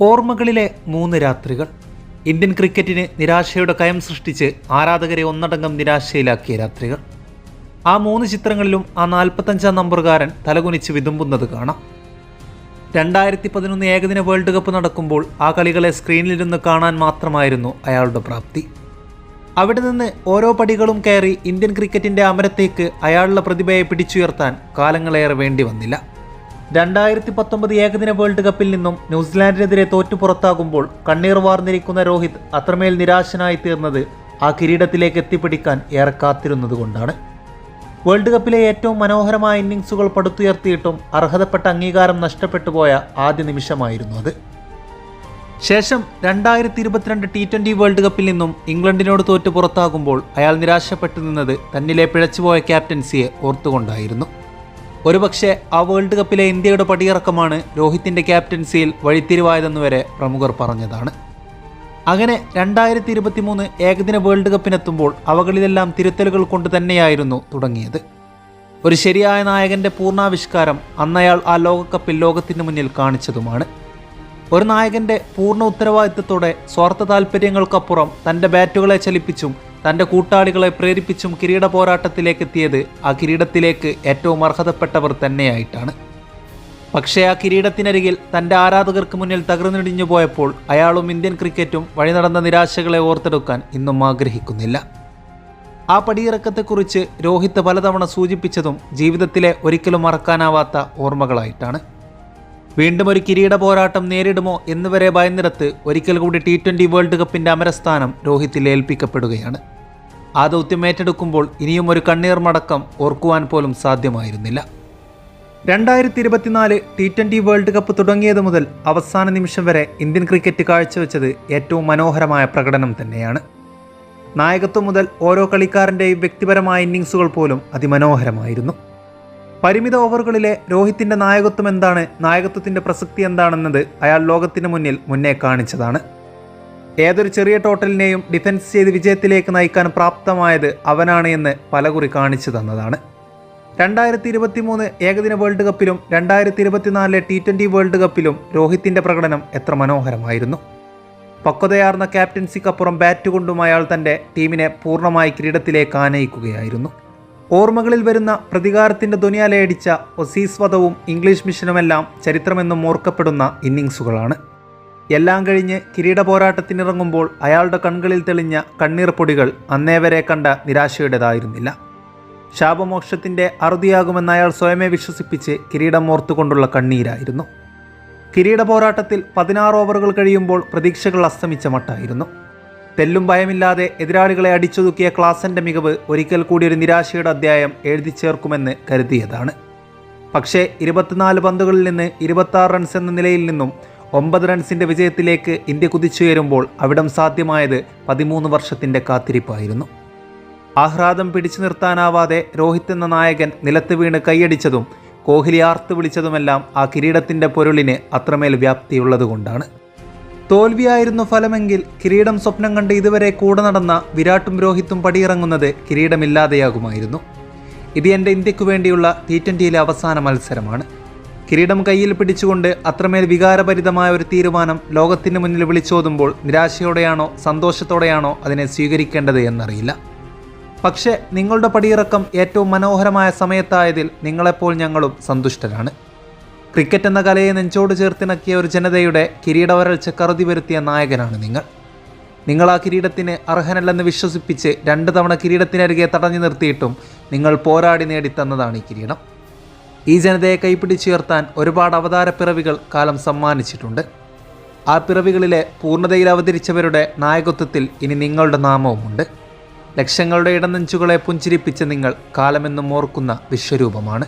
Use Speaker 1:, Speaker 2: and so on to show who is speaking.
Speaker 1: ഓർമ്മകളിലെ മൂന്ന് രാത്രികൾ. ഇന്ത്യൻ ക്രിക്കറ്റിന് നിരാശയുടെ കയം സൃഷ്ടിച്ച് ആരാധകരെ ഒന്നടങ്കം നിരാശയിലാക്കിയ രാത്രികൾ. ആ മൂന്ന് ചിത്രങ്ങളിലും ആ നാൽപ്പത്തഞ്ചാം നമ്പറുകാരൻ തലകുനിച്ച് വിതുമ്പുന്നത് കാണാം. രണ്ടായിരത്തി പതിനൊന്ന് ഏകദിന വേൾഡ് കപ്പ് നടക്കുമ്പോൾ ആ കളികളെ സ്ക്രീനിലിരുന്ന് കാണാൻ മാത്രമായിരുന്നു അയാളുടെ പ്രാപ്തി. അവിടെ നിന്ന് ഓരോ പടികളും കയറി ഇന്ത്യൻ ക്രിക്കറ്റിന്റെ അമരത്തേക്ക് അയാളുടെ പ്രതിഭയെ പിടിച്ചുയർത്താൻ കാലങ്ങളേറെ വേണ്ടി വന്നില്ല. രണ്ടായിരത്തി പത്തൊമ്പത് ഏകദിന വേൾഡ് കപ്പിൽ നിന്നും ന്യൂസിലാൻഡിനെതിരെ തോറ്റു പുറത്താകുമ്പോൾ കണ്ണീർ വാർന്നിരിക്കുന്ന രോഹിത് അത്രമേൽ നിരാശനായി തീർന്നത് ആ കിരീടത്തിലേക്ക് എത്തിപ്പിടിക്കാൻ ഏറെ കാത്തിരുന്നതുകൊണ്ടാണ് വേൾഡ് കപ്പിലെ ഏറ്റവും മനോഹരമായ ഇന്നിങ്സുകൾ പടുത്തുയർത്തിയിട്ടും അർഹതപ്പെട്ട അംഗീകാരം നഷ്ടപ്പെട്ടു പോയ ആദ്യ നിമിഷമായിരുന്നു അത്. ശേഷം രണ്ടായിരത്തി ഇരുപത്തിരണ്ട് ടി ട്വന്റി വേൾഡ് കപ്പിൽ നിന്നും ഇംഗ്ലണ്ടിനോട് തോറ്റു പുറത്താകുമ്പോൾ അയാൾ നിരാശപ്പെട്ടു നിന്നത് തന്നിലെ പിഴച്ചുപോയ ക്യാപ്റ്റൻസിയെ ഓർത്തുകൊണ്ടായിരുന്നു. ഒരുപക്ഷെ ആ വേൾഡ് കപ്പിലെ ഇന്ത്യയുടെ പടിയിറക്കമാണ് രോഹിത്തിന്റെ ക്യാപ്റ്റൻസിയിൽ വഴിത്തിരിവായതെന്നുവരെ പ്രമുഖർ പറഞ്ഞതാണ്. അങ്ങനെ രണ്ടായിരത്തി ഇരുപത്തി മൂന്ന് ഏകദിന വേൾഡ് കപ്പിനെത്തുമ്പോൾ അവകളിലെല്ലാം തിരുത്തലുകൾ കൊണ്ട് തന്നെയായിരുന്നു തുടങ്ങിയത്. ഒരു ശരിയായ നായകന്റെ പൂർണാവിഷ്കാരം അന്നയാൾ ആ ലോകകപ്പിൽ ലോകത്തിന് മുന്നിൽ കാണിച്ചതുമാണ്. ഒരു നായകന്റെ പൂർണ ഉത്തരവാദിത്തത്തോടെ സ്വാർത്ഥ താല്പര്യങ്ങൾക്കപ്പുറം തന്റെ ബാറ്റുകളെ ചലിപ്പിച്ചും തന്റെ കൂട്ടാളികളെ പ്രേരിപ്പിച്ചും കിരീട പോരാട്ടത്തിലേക്ക് എത്തിയത് ആ കിരീടത്തിലേക്ക് ഏറ്റവും അർഹതപ്പെട്ടവർ തന്നെയായിട്ടാണ്. പക്ഷേ ആ കിരീടത്തിനരികിൽ തന്റെ ആരാധകർക്ക് മുന്നിൽ തകർന്നിടിഞ്ഞു പോയപ്പോൾ അയാളും ഇന്ത്യൻ ക്രിക്കറ്റും വഴി നടന്ന നിരാശകളെ ഓർത്തെടുക്കാൻ ഇന്നും ആഗ്രഹിക്കുന്നില്ല. ആ പടിയിറക്കത്തെക്കുറിച്ച് രോഹിത് പലതവണ സൂചിപ്പിച്ചതും ജീവിതത്തിലെ ഒരിക്കലും മറക്കാനാവാത്ത ഓർമ്മകളായിട്ടാണ്. വീണ്ടും ഒരു കിരീട പോരാട്ടം നേരിടുമോ എന്നുവരെ ഭയന്നിടത്ത് ഒരിക്കൽ കൂടി ടി ട്വന്റി വേൾഡ് കപ്പിന്റെ അമരസ്ഥാനം രോഹിത്തിൽ ഏൽപ്പിക്കപ്പെടുകയാണ്. ആ ദൗത്യം ഏറ്റെടുക്കുമ്പോൾ ഇനിയും ഒരു കണ്ണീർ മടക്കം ഓർക്കുവാൻ പോലും സാധ്യമായിരുന്നില്ല. രണ്ടായിരത്തി ഇരുപത്തിനാല് ടി ട്വന്റി വേൾഡ് കപ്പ് തുടങ്ങിയത് മുതൽ അവസാന നിമിഷം വരെ ഇന്ത്യൻ ക്രിക്കറ്റ് കാഴ്ചവെച്ചത് ഏറ്റവും മനോഹരമായ പ്രകടനം തന്നെയാണ്. നായകത്വം മുതൽ ഓരോ കളിക്കാരന്റെയും വ്യക്തിപരമായ ഇന്നിങ്സുകൾ പോലും അതിമനോഹരമായിരുന്നു. പരിമിത ഓവറുകളിലെ രോഹിത്തിന്റെ നായകത്വം എന്താണ് നായകത്വത്തിന്റെ പ്രസക്തി എന്താണെന്നത് അയാൾ ലോകത്തിന് മുന്നിൽ മുന്നേ കാണിച്ചതാണ്. ഏതൊരു ചെറിയ ടോട്ടലിനെയും ഡിഫൻസ് ചെയ്ത് വിജയത്തിലേക്ക് നയിക്കാൻ പ്രാപ്തമായത് അവനാണ് എന്ന് പലകുറി കാണിച്ചു തന്നതാണ്. രണ്ടായിരത്തി ഇരുപത്തി മൂന്ന് ഏകദിന വേൾഡ് കപ്പിലും രണ്ടായിരത്തി ഇരുപത്തിനാലിലെ ടി ട്വന്റി വേൾഡ് കപ്പിലും രോഹിത്തിന്റെ പ്രകടനം എത്ര മനോഹരമായിരുന്നു. പക്വതയാർന്ന ക്യാപ്റ്റൻസിക്കപ്പുറം ബാറ്റ് കൊണ്ടും അയാൾ തന്റെ ടീമിനെ പൂർണമായി കിരീടത്തിലേക്ക് ആനയിക്കുകയായിരുന്നു. ഓർമ്മകളിൽ വരുന്ന പ്രതികാരത്തിന്റെ ധ്വനിയാലയടിച്ച ഒസീസ് വധവും ഇംഗ്ലീഷ് മിഷനുമെല്ലാം ചരിത്രമെന്നും ഓർക്കപ്പെടുന്ന ഇന്നിങ്സുകളാണ് എല്ലാം കഴിഞ്ഞ് കിരീട പോരാട്ടത്തിനിറങ്ങുമ്പോൾ അയാളുടെ കൺകളിൽ തെളിഞ്ഞ കണ്ണീർ പൊടികൾ അന്നേ വരെ കണ്ട നിരാശയുടേതായിരുന്നില്ല. ശാപമോക്ഷത്തിന്റെ അറുതിയാകുമെന്ന് അയാൾ സ്വയമേ വിശ്വസിപ്പിച്ച് കിരീടം ഓർത്തുകൊണ്ടുള്ള കണ്ണീരായിരുന്നു. കിരീട പോരാട്ടത്തിൽ പതിനാറ് ഓവറുകൾ കഴിയുമ്പോൾ പ്രതീക്ഷകൾ അസ്തമിച്ച മട്ടായിരുന്നു. തെല്ലും ഭയമില്ലാതെ എതിരാളികളെ അടിച്ചൊതുക്കിയ ക്ലാസിന്റെ മികവ് ഒരിക്കൽ കൂടി ഒരു നിരാശയുടെ അധ്യായം എഴുതി ചേർക്കുമെന്ന് കരുതിയതാണ്. പക്ഷേ ഇരുപത്തിനാല് പന്തുകളിൽ നിന്ന് ഇരുപത്താറ് റൺസ് എന്ന നിലയിൽ നിന്നും ഒമ്പത് റൺസിന്റെ വിജയത്തിലേക്ക് ഇന്ത്യ കുതിച്ചുയരുമ്പോൾ അവിടം സാധ്യമായത് പതിമൂന്ന് വർഷത്തിന്റെ കാത്തിരിപ്പായിരുന്നു. ആഹ്ലാദം പിടിച്ചു നിർത്താനാവാതെ രോഹിത് എന്ന നായകൻ നിലത്ത് വീണ് കൈയടിച്ചതും കോഹ്ലി ആർത്ത് വിളിച്ചതുമെല്ലാം ആ കിരീടത്തിന്റെ പൊരുളിന് അത്രമേൽ വ്യാപ്തിയുള്ളതുകൊണ്ടാണ്. തോൽവിയായിരുന്നു ഫലമെങ്കിൽ കിരീടം സ്വപ്നം കണ്ട് ഇതുവരെ കൂടെ നടന്ന വിരാട്ടും രോഹിത്തും പടിയിറങ്ങുന്നത് കിരീടമില്ലാതെയാകുമായിരുന്നു. ഇത് എന്റെ ഇന്ത്യക്കു വേണ്ടിയുള്ള ടി ട്വന്റിയിലെ അവസാന മത്സരമാണ്. കിരീടം കയ്യിൽ പിടിച്ചുകൊണ്ട് അത്രമേൽ വികാരഭരിതമായ ഒരു തീരുമാനം ലോകത്തിന് മുന്നിൽ വിളിച്ചോതുമ്പോൾ നിരാശയോടെയാണോ സന്തോഷത്തോടെയാണോ അതിനെ സ്വീകരിക്കേണ്ടത് എന്നറിയില്ല. പക്ഷേ നിങ്ങളുടെ പടിയിറക്കം ഏറ്റവും മനോഹരമായ സമയത്തായതിൽ നിങ്ങളെപ്പോൾ ഞങ്ങളും സന്തുഷ്ടരാണ്. ക്രിക്കറ്റ് എന്ന കലയെ നെഞ്ചോട് ചേർത്തിണക്കിയ ഒരു ജനതയുടെ കിരീടവരൾച്ച കറുതി വരുത്തിയ നായകനാണ് നിങ്ങൾ. നിങ്ങൾ ആ കിരീടത്തിന് അർഹനല്ലെന്ന് വിശ്വസിപ്പിച്ച് രണ്ട് തവണ കിരീടത്തിനരികെ തടഞ്ഞു നിർത്തിയിട്ടും നിങ്ങൾ പോരാടി നേടിത്തന്നതാണ് ഈ കിരീടം. ഈ ജനതയെ കൈപ്പിടിച്ചുയർത്താൻ ഒരുപാട് അവതാര പിറവികൾ കാലം സമ്മാനിച്ചിട്ടുണ്ട്. ആ പിറവികളിലെ പൂർണതയിൽ അവതരിച്ചവരുടെ നായകത്വത്തിൽ ഇനി നിങ്ങളുടെ നാമവുമുണ്ട്. ലക്ഷങ്ങളുടെ ഇടനെഞ്ചുകളെ പുഞ്ചിരിപ്പിച്ച നിങ്ങൾ കാലമെന്നും ഓർക്കുന്ന വിശ്വരൂപമാണ്.